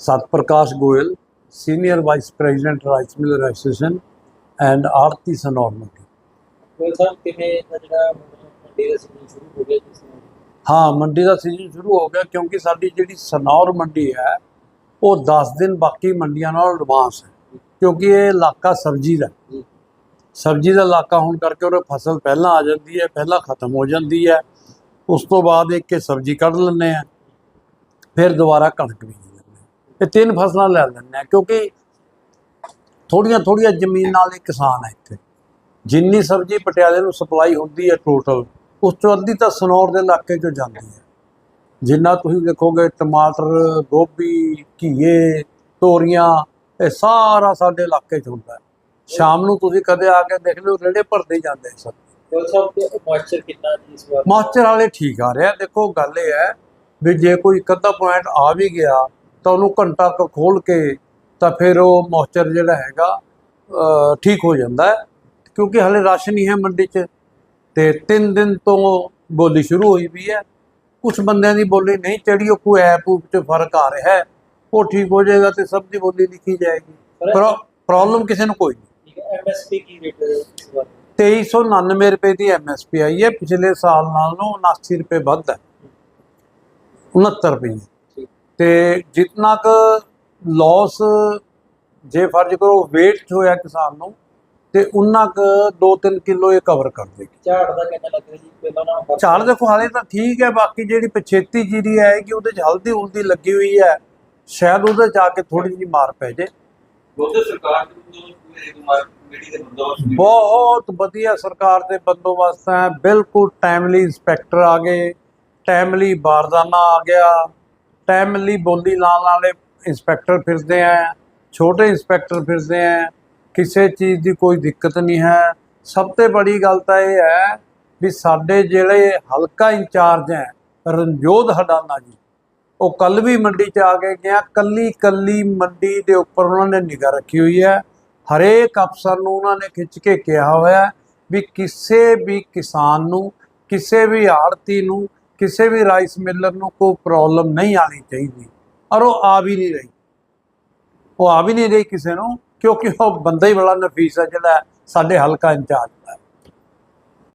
Satprakash Goyal senior vice president rice miller association and Aarti Sanaur Mandi ਕੋਈ ਸਾਹਿਬ ਕਿਵੇਂ ਜਿਹੜਾ ਮੰਡੀ ਦਾ ਸੀਜ਼ਨ ਸ਼ੁਰੂ ਹੋ ਗਿਆ ਜਿਸ ਨੂੰ ਹਾਂ ਮੰਡੀ ਦਾ ਸੀਜ਼ਨ ਸ਼ੁਰੂ ਹੋ ਗਿਆ ਕਿਉਂਕਿ ਸਾਡੀ ਜਿਹੜੀ ਸਨੌਰ ਮੰਡੀ ਹੈ ਉਹ 10 ਦਿਨ ਬਾਕੀ ਮੰਡੀਆਂ ਨਾਲ ਐਡਵਾਂਸ ਹੈ। ਕਿਉਂਕਿ ਇਹ ਇਲਾਕਾ ਸਬਜ਼ੀ ਦਾ। ਸਬਜ਼ੀ ਦਾ ਇਲਾਕਾ ਹੋਣ ਕਰਕੇ ਉਹ ਫਸਲ ਪਹਿਲਾਂ ਆ ਜਾਂਦੀ ਹੈ ਪਹਿਲਾਂ ਖਤਮ ਹੋ ਜਾਂਦੀ ਹੈ। ਉਸ ਤੋਂ ਬਾਅਦ ਇੱਕ ਸਬਜ਼ੀ ਕੱਢ ਲੈਂਦੇ ਆ ਫਿਰ ਦੁਬਾਰਾ ਕਣਕ ਬੀਜ ਲੈਂਦੇ। ਇਹ ਤਿੰਨ ਫਸਲਾਂ ਲੈ ਲੈਂਦੇ ਆ ਕਿਉਂਕਿ ਥੋੜੀਆਂ ਥੋੜੀਆਂ ਜ਼ਮੀਨ ਨਾਲ ਇਹ ਕਿਸਾਨ ਹੈ ਇੱਥੇ। ਜਿੰਨੀ ਸਬਜ਼ੀ ਪਟਿਆਲੇ ਨੂੰ ਸਪਲਾਈ ਹੁੰਦੀ ਹੈ ਟੋਟਲ ਉਸ ਤੋਂ ਅੱਧੀ ਤਾਂ ਸਨੌਰ ਦੇ ਇਲਾਕੇ 'ਚੋਂ ਜਾਂਦੀ ਹੈ। ਜਿੰਨਾ ਤੁਸੀਂ ਦੇਖੋਗੇ ਟਮਾਟਰ ਗੋਭੀ ਘੀਏ ਤੋਰੀਆਂ ਇਹ ਸਾਰਾ ਸਾਡੇ ਇਲਾਕੇ 'ਚ ਹੁੰਦਾ ਸ਼ਾਮ ਨੂੰ ਤੁਸੀਂ ਕਦੇ ਆ ਕੇ ਦੇਖ ਲਿਓ ਰੇੜੇ ਭਰਦੇ ਜਾਂਦੇ ਸਭ ਮੋਇਸਚਰ ਕਿੰਨਾ ਜੀ ਇਸ ਵਾਰ? ਮਾਸਟਰ ਵਾਲੇ ਠੀਕ ਆ ਰਿਹਾ ਦੇਖੋ ਗੱਲ ਇਹ ਹੈ ਵੀ ਜੇ ਕੋਈ ਇੱਕ ਅੱਧਾ ਪੁਆਇੰਟ ਆ ਵੀ ਗਿਆ ਤਾਂ ਉਹਨੂੰ ਘੰਟਾ ਕੁ ਖੋਲ ਕੇ ਤਾਂ ਫਿਰ ਉਹ ਮੋਇਸਚਰ ਜਿਹੜਾ ਹੈਗਾ ਠੀਕ ਹੋ ਜਾਂਦਾ ਹੈ। ਕਿਉਂਕਿ ਹਲੇ ਰਸ਼ ਨਹੀਂ ਹੈ ਮੰਡੀ 'ਚ। ਤੇ 3 ਦਿਨ ਤੋਂ ਬੋਲੀ ਸ਼ੁਰੂ ਹੋਈ ਵੀ ਹੈ। ਕੁਝ ਬੰਦਿਆਂ ਦੀ ਬੋਲੀ ਨਹੀਂ ਚੜੀ ਉਹ ਕੋਈ ਐਪ ਉਪ 'ਚ ਫ਼ਰਕ ਆ ਰਿਹਾ ਹੈ। ਉਹ ਠੀਕ ਹੋ ਜਾਏਗਾ ਤੇ ਸਭ ਦੀ ਬੋਲੀ ਲਿਖੀ ਜਾਏਗੀ। ਪਰ ਪ੍ਰੋਬਲਮ ਕਿਸੇ ਨੂੰ ਕੋਈ ਨਹੀਂ। ਐਮਐਸਪੀ ਕੀ ਰੇਟ ਹੈ ਇਸ ਵਾਰ? 2399 ਰੁਪਏ ਦੀ ਐਮਐਸਪੀ ਆਈ ਹੈ। ਪਿਛਲੇ ਸਾਲ ਨਾਲੋਂ 79 ਰੁਪਏ ਵੱਧ ਹੈ। 69 ਰੁਪਏ। ਤੇ ਜਿੰਨਾ ਕੁ ਲਾਸ ਜੇ ਫਰਜ਼ ਕਰੋ weight 'ਚ ਹੋਇਆ ਕਿਸਾਨ ਨੂੰ ਤੇ ਉਨਾ ਕੁ 2-3 ਕਿਲੋ ਇਹ ਕਵਰ ਕਰ ਦੇਗੀ। ਝਾੜ ਦਾ ਕਿੰਨਾ ਲੱਗ ਰਿਹਾ ਜੀ? ਪਹਿਲਾਂ ਨਾਲ ਝਾੜ ਦੇਖੋ ਹਾਲੇ ਤਾਂ ਠੀਕ ਹੈ ਬਾਕੀ ਜਿਹੜੀ ਪਛੇਤੀ ਜੀਰੀ ਹੈ ਕਿ ਉਹਦੇ 'ਚ ਹਲਦੀ ਹੁਲਦੀ ਲੱਗੀ ਹੋਈ ਹੈ ਸ਼ਾਇਦ ਉਹਦੇ 'ਚ ਆ ਕੇ ਥੋੜੀ ਜਿਹੀ ਮਾਰ ਪੈ ਜੇ। ਉਹਦੇ ਸਰਕਾਰ ਬਹੁਤ ਵਧੀਆ ਸਰਕਾਰ ਦੇ ਬੰਦੋਬਸਤ ਹੈ ਬਿਲਕੁਲ ਟਾਈਮਲੀ ਇੰਸਪੈਕਟਰ ਆ ਗਏ। ਟਾਈਮਲੀ ਬਾਰਦਾਨਾ ਆ ਗਿਆ। ਟਾਈਮਲੀ ਬੋਲੀ ਲਾਉਣ ਵਾਲੇ ਇੰਸਪੈਕਟਰ ਫਿਰਦੇ ਆ, ਛੋਟੇ ਇੰਸਪੈਕਟਰ ਫਿਰਦੇ ਆ। ਕਿਸੇ ਚੀਜ਼ ਦੀ ਕੋਈ ਦਿੱਕਤ ਨਹੀਂ ਹੈ। ਸਭ ਤੋਂ ਬੜੀ ਗੱਲ ਤਾਂ ਇਹ ਹੈ ਵੀ ਸਾਡੇ ਜਿਹੜੇ ਹਲਕਾ ਇੰਚਾਰਜ ਹੈ, ਰਣਜੋਧ ਹਡਾਨਾ ਜੀ, ਉਹ ਕੱਲ ਵੀ ਮੰਡੀ 'ਚ ਆ ਕੇ ਗਿਆ ਕੱਲੀ ਕੱਲੀ ਮੰਡੀ ਦੇ ਉੱਪਰ ਉਹਨਾਂ ਨੇ ਨਿਗਾਹ ਰੱਖੀ ਹੋਈ ਹੈ। ਹਰੇਕ ਅਫਸਰ ਨੂੰ ਉਹਨਾਂ ਨੇ ਖਿੱਚ ਕੇ ਕਿਹਾ ਹੋਇਆ ਵੀ ਕਿਸੇ ਵੀ ਕਿਸਾਨ ਨੂੰ, ਕਿਸੇ ਵੀ ਆੜਤੀ ਨੂੰ ਕਿਸੇ ਵੀ ਰਾਈਸ ਮਿਲਰ ਨੂੰ ਕੋਈ ਪ੍ਰੋਬਲਮ ਨਹੀਂ ਆਣੀ ਚਾਹੀਦੀ। ਔਰ ਉਹ ਆ ਵੀ ਨਹੀਂ ਰਹੀ। ਉਹ ਆ ਵੀ ਨਹੀਂ ਰਹੀ ਕਿਸੇ ਨੂੰ, ਕਿਉਂਕਿ ਉਹ ਬੰਦਾ ਹੀ ਬੜਾ ਨਫੀਸ ਹੈ ਜਿਹੜਾ ਸਾਡੇ ਹਲਕਾ ਇੰਚਾਰਜ ਹੈ।